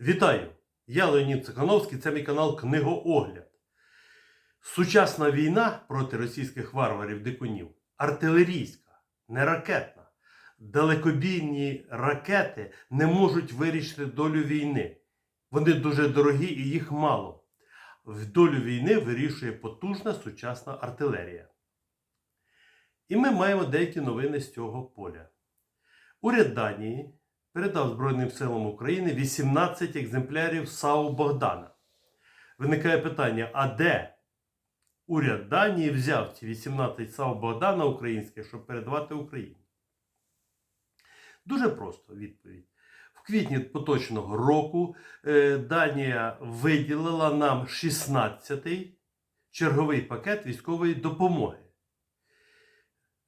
Вітаю! Я Леонід Цихановський, це мій канал Книгоогляд. Сучасна війна проти російських варварів дикунів артилерійська, не ракетна. Далекобійні ракети не можуть вирішити долю війни. Вони дуже дорогі і їх мало. В долю війни вирішує потужна сучасна артилерія. І ми маємо деякі новини з цього поля. Уряд Данії передав Збройним силам України 18 екземплярів САУ Богдана. Виникає питання: а де уряд Данії взяв ці 18 САУ Богдана українських, щоб передавати Україні? Дуже просто відповідь. В квітні поточного року е, Данія виділила нам 16-й черговий пакет військової допомоги.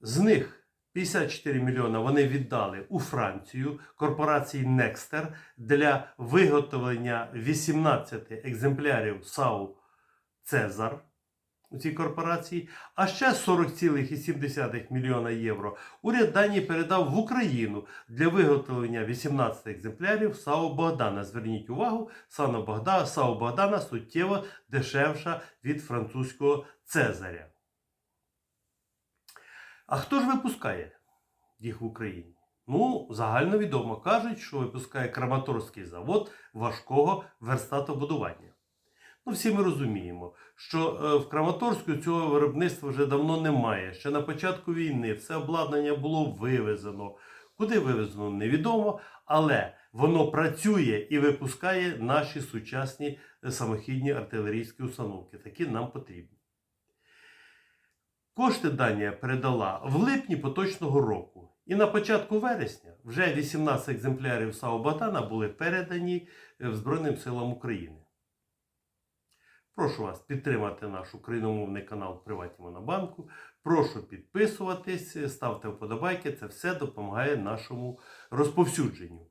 З них 54 мільйона вони віддали у Францію корпорації Nexter для виготовлення 18 екземплярів САУ Цезар у цій корпорації, а ще 40,7 мільйона євро уряд Данії передав в Україну для виготовлення 18 екземплярів САУ Богдана. Зверніть увагу, САУ Богдана суттєво дешевша від французького Цезаря. А хто ж випускає їх в Україні? Ну, загальновідомо кажуть, що випускає Краматорський завод важкого верстатобудування. Ну, всі ми розуміємо, що е, в Краматорську цього виробництва вже давно немає. Ще на початку війни все обладнання було вивезено. Куди вивезено, невідомо, але воно працює і випускає наші сучасні е, самохідні артилерійські установки. Такі нам потрібні. Кошти Данія передала в липні поточного року. І на початку вересня вже 18 екземплярів САУ Богдана були передані е, Збройним силам України. Прошу вас підтримати наш україномовний канал Приватні Монобанку. Прошу підписуватись, ставте вподобайки. Це все допомагає нашому розповсюдженню.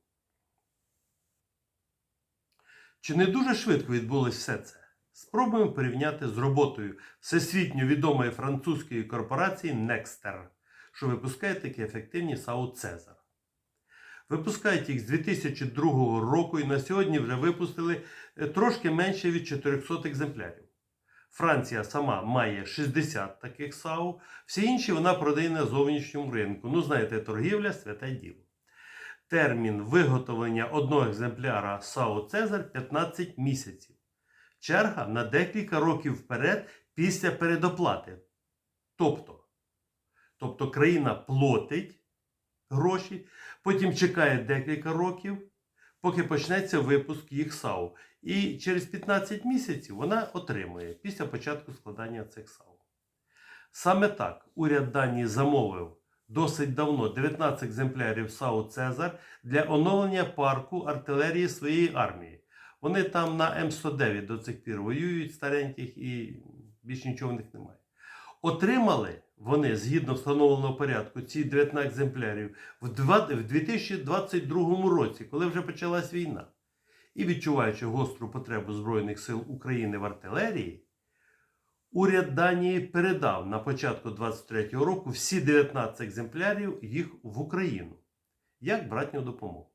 Чи не дуже швидко відбулося все це? Спробуємо порівняти з роботою всесвітньо відомої французької корпорації Nexter, що випускає такі ефективні САУ Цезар. Випускають їх з 2002 року і на сьогодні вже випустили е, трошки менше від 400 екземплярів. Франція сама має 60 таких САУ, всі інші вона продає на зовнішньому ринку. Ну, знаєте, торгівля святе діло. Термін виготовлення одного екземпляра САУ Цезар 15 місяців. Черга на декілька років вперед після передоплати. Тобто, тобто країна платить гроші, потім чекає декілька років, поки почнеться випуск їх САУ. І через 15 місяців вона отримує після початку складання цих САУ. Саме так уряд Данії замовив досить давно 19 екземплярів САУ Цезар для оновлення парку артилерії своєї армії. Вони там на М109 до цих пір воюють стареньких і більш нічого в них немає. Отримали вони згідно встановленого порядку ці 19 екземплярів в 2022 році, коли вже почалась війна. І відчуваючи гостру потребу Збройних сил України в артилерії, уряд Данії передав на початку 2023 року всі 19 екземплярів їх в Україну як братню допомогу.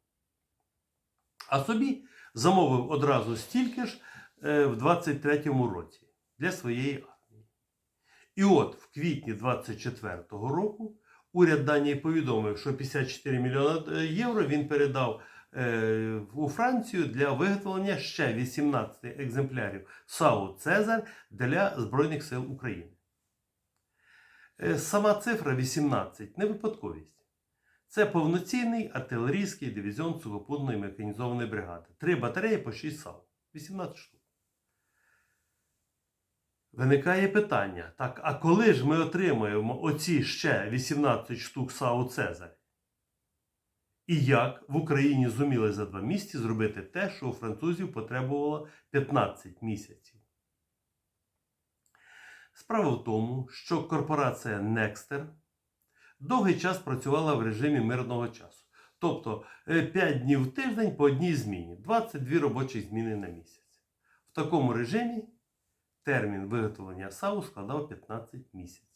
А собі замовив одразу стільки ж е, в 23-му році для своєї армії. І от в квітні 24-го року уряд Данії повідомив, що 54 мільйони євро він передав е, у Францію для виготовлення ще 18 екземплярів САУ Цезар для Збройних сил України. Е, Сама цифра 18 не випадковість. Це повноцінний артилерійський дивізіон сухопутної механізованої бригади. Три батареї по 6 САУ. 18 штук. Виникає питання: так, а коли ж ми отримаємо оці ще 18 штук САУ Цезарь? І як в Україні зуміли за два місяці зробити те, що у французів потребувало 15 місяців? Справа в тому, що корпорація Nexter довгий час працювала в режимі мирного часу. Тобто 5 днів в тиждень по одній зміні, 22 робочі зміни на місяць. В такому режимі термін виготовлення САУ складав 15 місяців.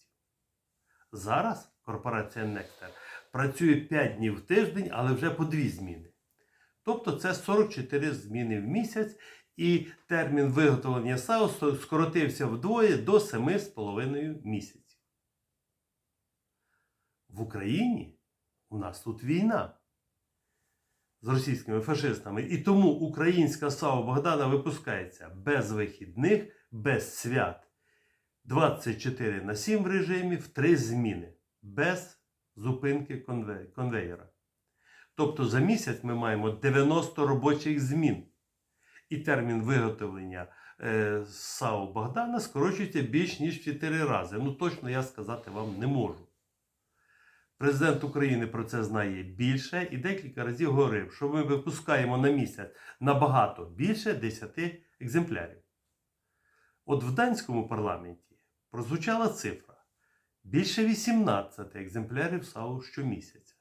Зараз корпорація Nexter працює 5 днів в тиждень, але вже по 2 зміни. Тобто це 44 зміни в місяць, і термін виготовлення САУ скоротився вдвоє до 7,5 місяців. В Україні у нас тут війна з російськими фашистами, і тому українська САУ Богдана випускається без вихідних, без свят. 24 на 7 в режимі в 3 зміни, без зупинки конве- конвеєра. Тобто за місяць ми маємо 90 робочих змін. І термін виготовлення е, САУ Богдана скорочується більш ніж в 4 рази. Ну точно я сказати вам не можу. Президент України про це знає більше і декілька разів говорив, що ми випускаємо на місяць набагато більше 10 екземплярів. От в данському парламенті прозвучала цифра більше 18 екземплярів САУ щомісяця.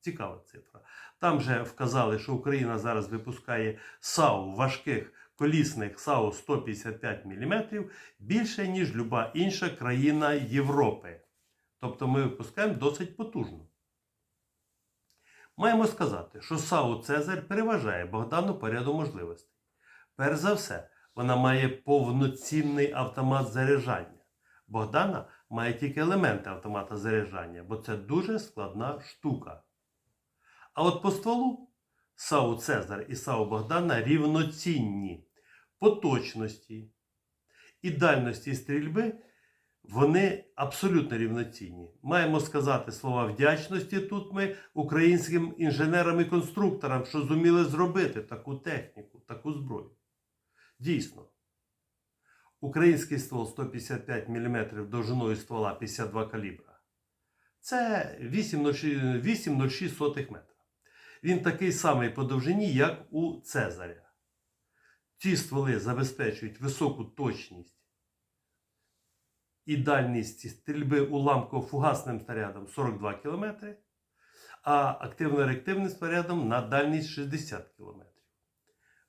Цікава цифра. Там же вказали, що Україна зараз випускає САУ важких колісних САУ 155 мм більше, ніж люба інша країна Європи. Тобто ми випускаємо досить потужно. Маємо сказати, що САУ Цезарь переважає Богдану по ряду можливостей. Перш за все, вона має повноцінний автомат заряджання. Богдана має тільки елементи автомата заряджання, бо це дуже складна штука. А от по стволу САУ Цезар і САУ Богдана рівноцінні по точності і дальності стрільби. Вони абсолютно рівноцінні. Маємо сказати слова вдячності тут ми українським інженерам і конструкторам, що зуміли зробити таку техніку, таку зброю. Дійсно, український ствол 155 мм довжиною ствола 52 калібра. Це 8,06 метра. Він такий самий по довжині, як у Цезаря. Ці стволи забезпечують високу точність і дальність стрільби уламково-фугасним снарядом 42 км, а активно-реактивним снарядом на дальність 60 км.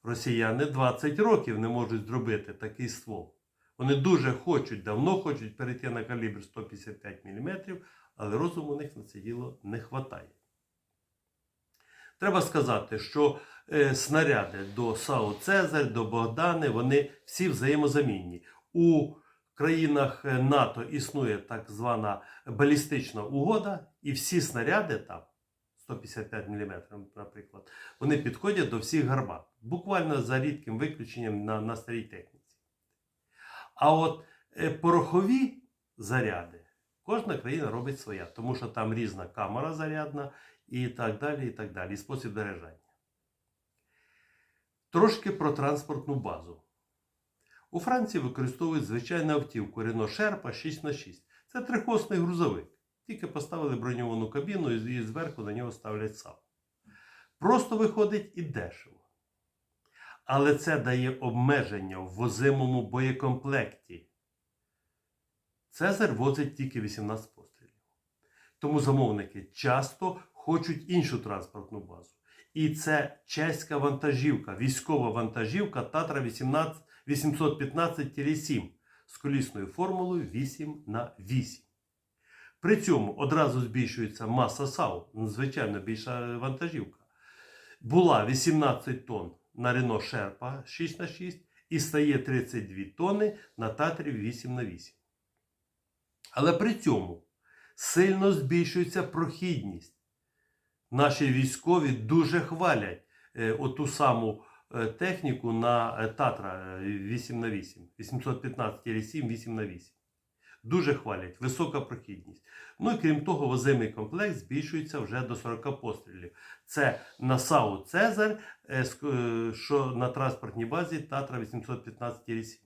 Росіяни 20 років не можуть зробити такий ствол. Вони дуже хочуть, давно хочуть перейти на калібр 155 мм, але розуму у них на це діло не вистачає. Треба сказати, що е, снаряди до САУ Цезарь, до Богдани, вони всі взаємозамінні. У країнах е, НАТО існує так звана балістична угода, і всі снаряди там, 155 мм, наприклад, вони підходять до всіх гармат. Буквально за рідким виключенням на, на старій техніці. А от е, порохові заряди кожна країна робить своя, тому що там різна камера зарядна і так далі, і так далі, і спосіб заряджання. Трошки про транспортну базу. У Франції використовують звичайну автівку Renault Sherpa 6х6. Це трикосний грузовик. Тільки поставили броньовану кабіну і зверху на нього ставлять сам. Просто виходить і дешево. Але це дає обмеження в возимому боєкомплекті. Цезар возить тільки 18 пострілів. Тому замовники часто хочуть іншу транспортну базу. І це чеська вантажівка, військова вантажівка Татра 18 815-7 з колісною формулою 8 на 8. При цьому одразу збільшується маса САУ, звичайно більша вантажівка. Була 18 тонн на Renault Sherpa 6 на 6 і стає 32 тонни на Татрі 8 на 8. Але при цьому сильно збільшується прохідність. Наші військові дуже хвалять е, оту саму техніку на е, Татра 8 на 8 815-7 8 на 8 Дуже хвалять, висока прохідність. Ну і крім того, возимий комплект збільшується вже до 40 пострілів. Це на САУ Цезарь, е, е, що на транспортній базі Татра 815-7.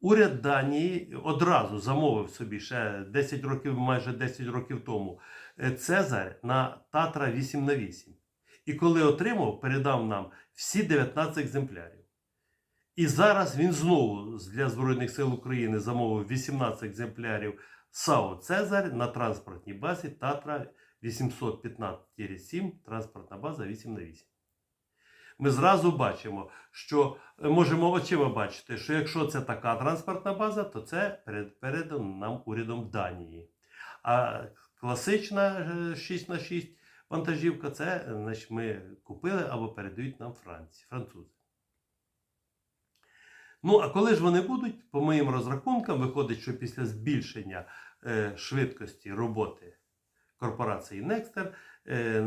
Уряд Данії одразу замовив собі ще 10 років, майже 10 років тому, е, Цезарь на Татра 8 на 8 І коли отримав, передав нам всі 19 екземплярів. І зараз він знову для Збройних сил України замовив 18 екземплярів САУ Цезарь на транспортній базі Татра 815-7, транспортна база 8 на 8 Ми зразу бачимо, що е, можемо очима бачити, що якщо це така транспортна база, то це перед- передано нам урядом Данії. А класична е, 6 на 6 вантажівка, це е, значить, ми купили або передають нам Франції, французи. Ну, а коли ж вони будуть, по моїм розрахункам, виходить, що після збільшення е, швидкості роботи корпорації Nexter е,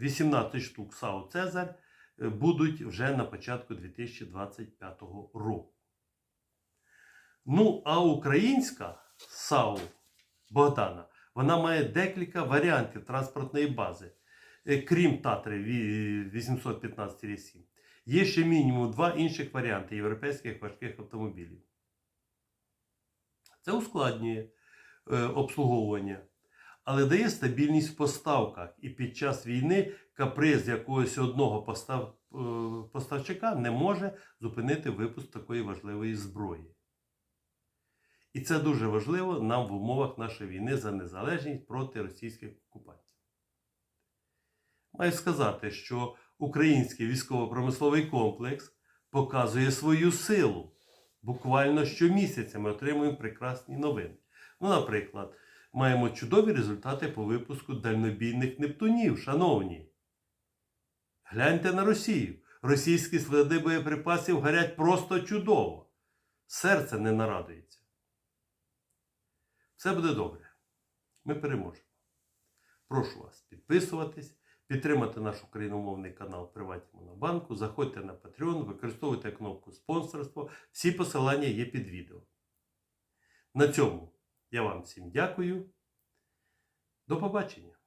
18 штук САУ Цезарь е, будуть вже на початку 2025 року. Ну, а українська САУ Богдана, вона має декілька варіантів транспортної бази, Е, крім Татри 815-7. Є ще мінімум два інших варіанти європейських важких автомобілів. Це ускладнює е, обслуговування, але дає стабільність в поставках. І під час війни каприз якогось одного постав, е, поставщика не може зупинити випуск такої важливої зброї. І це дуже важливо нам в умовах нашої війни за незалежність проти російських окупантів. Маю сказати, що український військово-промисловий комплекс показує свою силу. Буквально щомісяця ми отримуємо прекрасні новини. Ну, наприклад, маємо чудові результати по випуску дальнобійних Нептунів, шановні. Гляньте на Росію. Російські склади боєприпасів горять просто чудово. Серце не нарадується. Все буде добре. Ми переможемо. Прошу вас підписуватись, підтримати наш україномовний канал Приваті Монобанку, заходьте на Patreon, використовуйте кнопку спонсорство. Всі посилання є під відео. На цьому я вам всім дякую. До побачення!